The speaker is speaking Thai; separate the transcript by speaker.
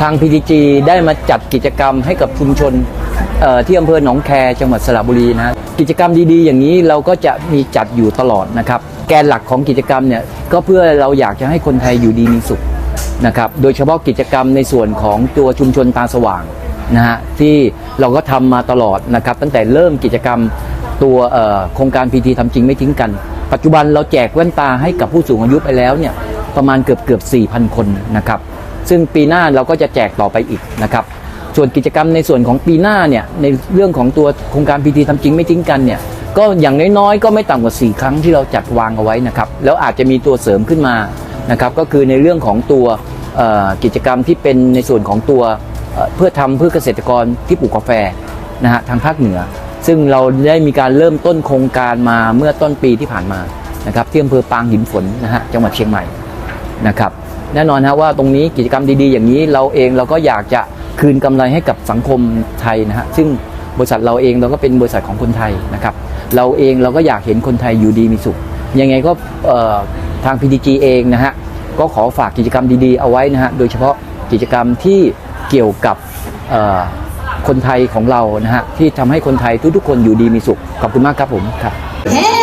Speaker 1: ทาง PTG ได้มาจัดกิจกรรมให้กับชุมชนที่อำเภอหนองแคจังหวัดสระบุรีนะกิจกรรมดีๆ อย่างนี้เราก็จะมีจัดอยู่ตลอดนะครับแกนหลักของกิจกรรมเนี่ยก็เพื่อเราอยากจะให้คนไทยอยู่ดีมีสุขนะครับโดยเฉพาะกิจกรรมในส่วนของตัวชุมชนตาสว่างนะฮะที่เราก็ทำมาตลอดนะครับตั้งแต่เริ่มกิจกรรมตัวโครงการ PT ทำจริงไม่ทิ้งกัน ปัจจุบันเราแจกแว่นตาให้กับผู้สูงอายุไปแล้วเนี่ยประมาณเกือบเกือบ4,000 คนนะครับ ซึ่งปีหน้าเราก็จะแจกต่อไปอีกนะครับส่วนกิจกรรมในส่วนของปีหน้าเนี่ยในเรื่องของตัวโครงการพีทีทำจริงไม่ทิ้งกันเนี่ยก็อย่างน้อยๆ ก็ไม่ต่ำกว่า 4 ครั้งที่เราจัดวางเอาไว้นะครับแล้วอาจจะมีตัวเสริมขึ้นมานะครับก็คือในเรื่องของตัวกิจกรรมที่เป็นในส่วนของตัวเพื่อทำเพื่อเกษตรกรที่ปลูกกาแฟนะฮะทางภาคเหนือ ซึ่งเราได้มีการเริ่มต้นโครงการมาเมื่อต้นปีที่ผ่านมานะครับที่อำเภอปางหินฝนนะฮะจังหวัดเชียงใหม่นะครับ แน่นอนฮะว่าตรงนี้กิจกรรมดีๆ อย่างนี้เราเองเราก็อยากจะคืนกำไรให้กับสังคมไทยนะฮะซึ่งบริษัทเราเองเราก็เป็นบริษัทของคนไทยนะครับเราเองเราก็อยากเห็นคนไทยอยู่ดีมีสุข ยังไงก็เอ่อทาง PTG เองนะฮะก็ขอฝากกิจกรรมดีๆ เอาไว้นะฮะโดยเฉพาะกิจกรรมที่เกี่ยวกับคนไทยของเรานะฮะที่ทำให้คนไทยทุกๆคนอยู่ดีมีสุขขอบคุณมากครับผมครับ
Speaker 2: Hey!